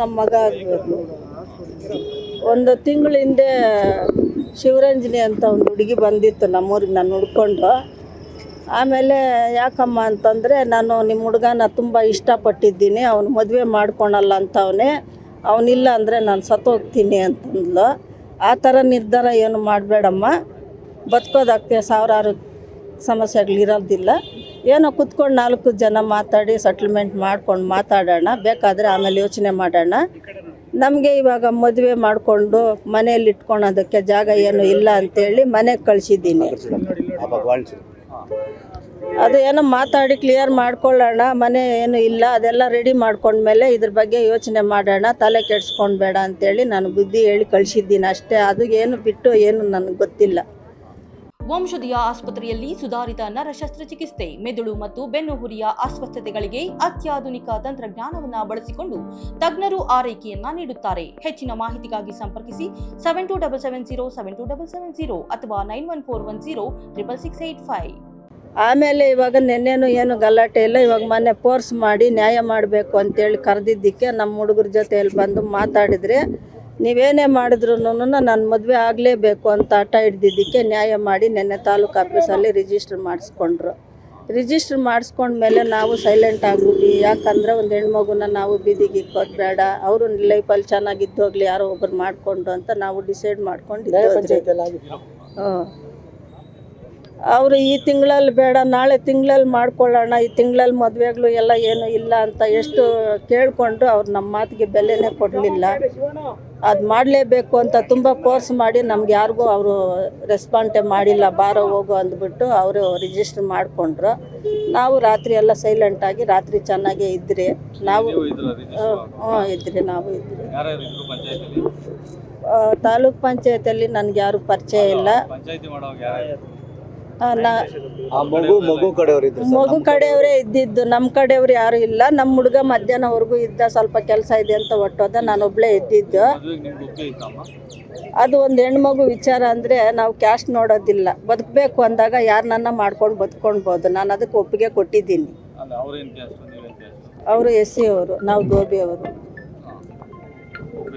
ನಮ್ಮ ಮಗ ಆಗಬೇಕು ಒಂದು ತಿಂಗಳ ಹಿಂದೆ ಶಿವರಂಜನಿ ಅಂತ ಒಂದು ಹುಡುಗಿ ಬಂದಿತ್ತು ನಮ್ಮೂರಿಗೆ ನಾನು ಹುಡ್ಕೊಂಡು. ಆಮೇಲೆ ಯಾಕಮ್ಮ ಅಂತಂದರೆ ನಾನು ನಿಮ್ಮ ಹುಡುಗನ ತುಂಬ ಇಷ್ಟಪಟ್ಟಿದ್ದೀನಿ, ಅವನು ಮದುವೆ ಮಾಡ್ಕೊಳಲ್ಲ ಅಂತವನೇ. ಅವನಿಲ್ಲ ಅಂದರೆ ನಾನು ಸತ್ತೋಗ್ತೀನಿ ಅಂತಂದ್ಲು. ಆ ಥರ ನಿರ್ಧಾರ ಏನು ಮಾಡಬೇಡಮ್ಮ. ಬದುಕೋದಕ್ಕೆ ಸಾವಿರಾರು ಸಮಸ್ಯೆಗಳಿರೋದಿಲ್ಲ ಏನೋ ಕುತ್ಕೊಂಡು ನಾಲ್ಕು ಜನ ಮಾತಾಡಿ ಸೆಟ್ಲ್ಮೆಂಟ್ ಮಾಡ್ಕೊಂಡು ಮಾತಾಡೋಣ, ಬೇಕಾದರೆ ಆಮೇಲೆ ಯೋಚನೆ ಮಾಡೋಣ. ನಮಗೆ ಇವಾಗ ಮದುವೆ ಮಾಡಿಕೊಂಡು ಮನೆಯಲ್ಲಿ ಇಟ್ಕೊಳೋದಕ್ಕೆ ಜಾಗ ಏನು ಇಲ್ಲ ಅಂತೇಳಿ ಮನೆಗೆ ಕಳಿಸಿದ್ದೀನಿ. ಅದು ಏನೋ ಮಾತಾಡಿ ಕ್ಲಿಯರ್ ಮಾಡ್ಕೊಳ್ಳೋಣ, ಮನೆ ಏನು ಇಲ್ಲ, ಅದೆಲ್ಲ ರೆಡಿ ಮಾಡ್ಕೊಂಡ್ಮೇಲೆ ಇದ್ರ ಬಗ್ಗೆ ಯೋಚನೆ ಮಾಡೋಣ, ತಲೆ ಕೆಡ್ಸ್ಕೊಳ್ಬೇಡ ಅಂತೇಳಿ ನಾನು ಬುದ್ಧಿ ಹೇಳಿ ಕಳಿಸಿದ್ದೀನಿ ಅಷ್ಟೇ. ಅದು ಏನು ಬಿಟ್ಟು ಏನು ನನಗೆ ಗೊತ್ತಿಲ್ಲ. ವಂಶದಿಯ ಆಸ್ಪತ್ರೆಯಲ್ಲಿ ಸುಧಾರಿತ ನರ ಶಸ್ತ್ರಚಿಕಿತ್ಸೆ ಮೆದುಳು ಮತ್ತು ಬೆನ್ನುಹುರಿಯ ಅಸ್ವಸ್ಥತೆಗಳಿಗೆ ಅತ್ಯಾಧುನಿಕ ತಂತ್ರಜ್ಞಾನವನ್ನು ಬಳಸಿಕೊಂಡು ತಜ್ಞರು ಆರೈಕೆಯನ್ನ ನೀಡುತ್ತಾರೆ. ಹೆಚ್ಚಿನ ಮಾಹಿತಿಗಾಗಿ ಸಂಪರ್ಕಿಸಿ seven two double seven zero seven two double seven zero ಅಥವಾ nine one four one zero triple six eight five ಆಮೇಲೆ ಇವಾಗ ನಿನ್ನೇನು ಏನು ಗಲಾಟೆ ಇಲ್ಲ. ಇವಾಗ ಮೊನ್ನೆ ಫೋರ್ಸ್ ಮಾಡಿ ನ್ಯಾಯ ಮಾಡಬೇಕು ಅಂತೇಳಿ ಕರೆದಿದ್ದಕ್ಕೆ ನಮ್ಮ ಹುಡುಗರ ಜೊತೆಯಲ್ಲಿ ಬಂದು ಮಾತಾಡಿದ್ರೆ ನೀವೇನೇ ಮಾಡಿದ್ರು ನನ್ನ ಮದುವೆ ಆಗಲೇಬೇಕು ಅಂತ ಹಠ ಹಿಡ್ದಿದ್ದಕ್ಕೆ ನ್ಯಾಯ ಮಾಡಿ ನೆನ್ನೆ ತಾಲೂಕು ಆಫೀಸಲ್ಲಿ ರಿಜಿಸ್ಟರ್ ಮಾಡಿಸ್ಕೊಂಡ್ರು. ರಿಜಿಸ್ಟರ್ ಮಾಡಿಸ್ಕೊಂಡ್ಮೇಲೆ ನಾವು ಸೈಲೆಂಟ್ ಆಗ್ಬಿಟ್ಟು ಯಾಕಂದರೆ ಒಂದು ಹೆಣ್ಮಗುನ ನಾವು ಬೀದಿಗೆ ಇಕ್ಕೋದು ಬೇಡ. ಅವರು ಲೈಫಲ್ಲಿ ಚೆನ್ನಾಗಿದ್ದೋಗ್ಲಿ ಯಾರೋ ಒಬ್ರು ಮಾಡಿಕೊಂಡು ಅಂತ ನಾವು ಡಿಸೈಡ್ ಮಾಡ್ಕೊಂಡು ಹ್ಞೂ ಅವರು ಈ ತಿಂಗಳಲ್ಲಿ ಬೇಡ ನಾಳೆ ತಿಂಗಳಲ್ಲಿ ಮಾಡ್ಕೊಳ್ಳೋಣ ಈ ತಿಂಗಳಲ್ಲಿ ಮದುವೆಗಳು ಎಲ್ಲ ಏನು ಇಲ್ಲ ಅಂತ ಎಷ್ಟು ಕೇಳಿಕೊಂಡು ಅವ್ರು ನಮ್ಮ ಮಾತಿಗೆ ಬೆಲೆನೇ ಕೊಡಲಿಲ್ಲ. ಅದು ಮಾಡಲೇಬೇಕು ಅಂತ ತುಂಬ ಫೋರ್ಸ್ ಮಾಡಿ ನಮ್ಗೆ ಯಾರಿಗೂ ಅವರು ರೆಸ್ಪಾಂಡೇ ಮಾಡಿಲ್ಲ ಬಾರೋ ಹೋಗು ಅಂದ್ಬಿಟ್ಟು ಅವರು ರಿಜಿಸ್ಟರ್ ಮಾಡಿಕೊಂಡ್ರು. ನಾವು ರಾತ್ರಿ ಎಲ್ಲ ಸೈಲೆಂಟಾಗಿ ರಾತ್ರಿ ಚೆನ್ನಾಗೇ ಇದ್ರಿ. ನಾವು ಹ್ಞೂ ಇದ್ರಿ ನಾವು ಇದ್ರಿ. ತಾಲೂಕ್ ಪಂಚಾಯತಲ್ಲಿ ನನಗೆ ಯಾರು ಪರಿಚಯ ಇಲ್ಲ. ಮಗು ಮಗು ಕಡೆಯವರು ಮಗು ಕಡೆಯವರೇ ಇದ್ದಿದ್ದು ನಮ್ಮ ಕಡೆಯವ್ರು ಯಾರು ಇಲ್ಲ. ನಮ್ಮ ಹುಡುಗ ಮಧ್ಯಾಹ್ನವರೆಗೂ ಇದ್ದ ಸ್ವಲ್ಪ ಕೆಲಸ ಇದೆ ಅಂತ ಒಟ್ಟೋದ ನಾನೊಬ್ಳೇ ಇದ್ದಿದ್ದು. ಅದು ಒಂದು ಹೆಣ್ಮಗು ವಿಚಾರ ಅಂದರೆ ನಾವು ಕ್ಯಾಶ್ ನೋಡೋದಿಲ್ಲ. ಬದುಕಬೇಕು ಅಂದಾಗ ಯಾರನ್ನ ಮಾಡ್ಕೊಂಡು ಬದುಕೊಳ್ಬೋದು ನಾನು ಅದಕ್ಕೆ ಒಪ್ಪಿಗೆ ಕೊಟ್ಟಿದ್ದೀನಿ. ಅವರು ಎಸ್ ಸಿ ಅವರು ನಾವು ಗೋಬಿ ಅವರು.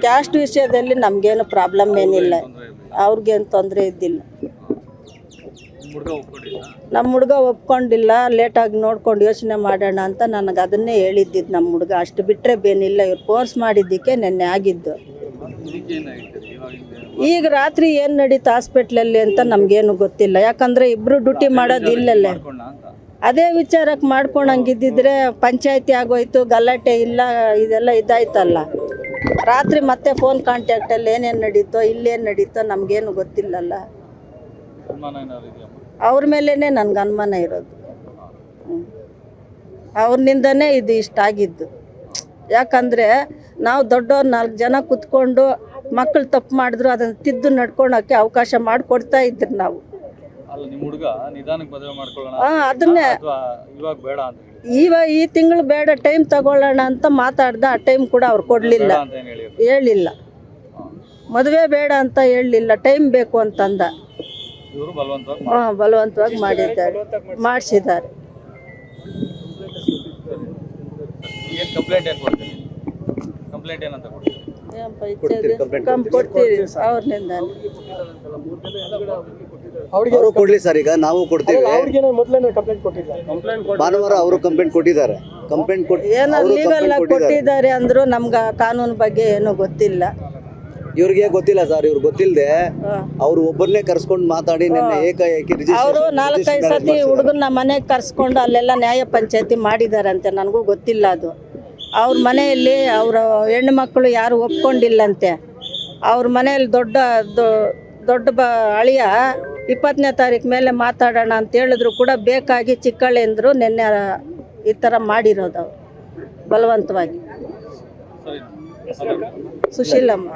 ಕ್ಯಾಸ್ಟ್ ವಿಷಯದಲ್ಲಿ ನಮಗೇನು ಪ್ರಾಬ್ಲಮ್ ಏನಿಲ್ಲ. ತೊಂದರೆ ಇಲ್ಲ. ಅವ್ರಿಗೇನು ತೊಂದರೆ ಇದ್ದಿಲ್ಲ. ನಿಮ್ಮ ಹುಡುಗ ಒಪ್ಕೊಂಡಿಲ್ಲ ಲೇಟಾಗಿ ನೋಡ್ಕೊಂಡು ಯೋಚನೆ ಮಾಡೋಣ ಅಂತ ನನಗೆ ಅದನ್ನೇ ಹೇಳಿದ್ದಿದ್ದು ನಮ್ಮ ಹುಡುಗ. ಅಷ್ಟು ಬಿಟ್ಟರೆ ಬೇನಿಲ್ಲ ಇವ್ರು ಫೋರ್ಸ್ ಮಾಡಿದ್ದಕ್ಕೆ ನೆನ್ನೆ ಆಗಿದ್ದು. ಈಗ ರಾತ್ರಿ ಏನು ನಡೀತು ಹಾಸ್ಪಿಟ್ಲಲ್ಲಿ ಅಂತ ನಮಗೇನು ಗೊತ್ತಿಲ್ಲ. ಯಾಕಂದರೆ ಇಬ್ಬರು ಡ್ಯೂಟಿ ಮಾಡೋದು ಇಲ್ಲಲ್ಲೇ. ಅದೇ ವಿಚಾರಕ್ಕೆ ಮಾಡ್ಕೊಂಡಂಗಿದ್ದರೆ ಪಂಚಾಯತಿ ಆಗೋಯ್ತು ಗಲಾಟೆ ಇಲ್ಲ ಇದೆಲ್ಲ ಇದಾಯ್ತಲ್ಲ. ರಾತ್ರಿ ಮತ್ತೆ ಫೋನ್ ಕಾಂಟ್ಯಾಕ್ಟಲ್ಲಿ ಏನೇನು ನಡೀತೋ ಇಲ್ಲೇನು ನಡೀತೋ ನಮಗೇನು ಗೊತ್ತಿಲ್ಲಲ್ಲ. ಅವ್ರ ಮೇಲೇ ನನಗೆ ಅನುಮಾನ ಇರೋದು. ಅವ್ರನಿಂದನೇ ಇದು ಇಷ್ಟ ಆಗಿದ್ದು. ಯಾಕಂದರೆ ನಾವು ದೊಡ್ಡವ್ರು ನಾಲ್ಕು ಜನ ಕುತ್ಕೊಂಡು ಮಕ್ಕಳು ತಪ್ಪು ಮಾಡಿದ್ರು ಅದನ್ನು ತಿದ್ದು ನಡ್ಕೊಳಕ್ಕೆ ಅವಕಾಶ ಮಾಡಿಕೊಡ್ತಾ ಇದ್ರು ನಾವು. ಹಾಂ ಅದನ್ನೇ. ಇವಾಗ ಈ ತಿಂಗಳು ಬೇಡ ಟೈಮ್ ತಗೊಳ್ಳೋಣ ಅಂತ ಮಾತಾಡ್ದ ಆ ಟೈಮ್ ಕೂಡ ಅವ್ರು ಕೊಡಲಿಲ್ಲ. ಹೇಳಿಲ್ಲ. ಮದುವೆ ಬೇಡ ಅಂತ ಹೇಳಲಿಲ್ಲ ಟೈಮ್ ಬೇಕು ಅಂತಂದ. ಹಾಂ ಬಲವಂತವಾಗಿ ಮಾಡಿದ್ದಾರೆ. ಮಾಡಿಸಿದ್ದಾರೆ. ಕೊಡ್ತೀರಿ? ಅವ್ರನಿಂದ ಅವರು ಕೊಡ್ಲಿ ಸರ್ ಈಗ ನಾವು ಕೊಡ್ತೀವಿ. ಭಾನುವಾರ ಅವರು ಕಂಪ್ಲೇಂಟ್ ಕೊಟ್ಟಿದ್ದಾರೆ. ಕಂಪ್ಲೇಂಟ್ ಕೊಟ್ಟು ಏನೋ ಲೀಗಲ್ ಆಗಿ ಕೊಟ್ಟಿದ್ದಾರೆ. ಕೊಟ್ಟಿದ್ದಾರೆ ಅಂದ್ರು ನಮ್ಗೆ ಕಾನೂನು ಬಗ್ಗೆ ಏನೂ ಗೊತ್ತಿಲ್ಲ. ಇವ್ರಿಗೆ ಗೊತ್ತಿಲ್ಲ ಸರ್ ಇವ್ರು ಗೊತ್ತಿಲ್ಲದೆ ಅವ್ರು ಒಬ್ಬರನ್ನೇ ಕರ್ಸ್ಕೊಂಡು ಮಾತಾಡಿ ನಿನ್ನೆ ಏಕಾಏಕಿ ಅವರು ನಾಲ್ಕೈದು ಸತಿ ಹುಡುಗನ ಮನೆಗೆ ಕರ್ಸ್ಕೊಂಡು ಅಲ್ಲೆಲ್ಲ ನ್ಯಾಯ ಪಂಚಾಯತಿ ಮಾಡಿದಾರಂತೆ ನನಗೂ ಗೊತ್ತಿಲ್ಲ ಅದು. ಅವ್ರ ಮನೆಯಲ್ಲಿ ಅವರ ಹೆಣ್ಣು ಮಕ್ಕಳು ಯಾರು ಒಪ್ಕೊಂಡಿಲ್ಲಂತೆ. ಅವ್ರ ಮನೆಯಲ್ಲಿ ದೊಡ್ಡ ದೊಡ್ಡ ಬ ಅಳಿಯ ಇಪ್ಪತ್ತನೇ ತಾರೀಕು ಮೇಲೆ ಮಾತಾಡೋಣ ಅಂತ ಹೇಳಿದ್ರು ಕೂಡ ಬೇಕಾಗಿ ಚಿಕ್ಕಳ್ಳೆಂದರು ನಿನ್ನೆ ಈ ಥರ ಮಾಡಿರೋದು ಅವ್ರು ಬಲವಂತವಾಗಿ. ಸುಶೀಲಮ್ಮ.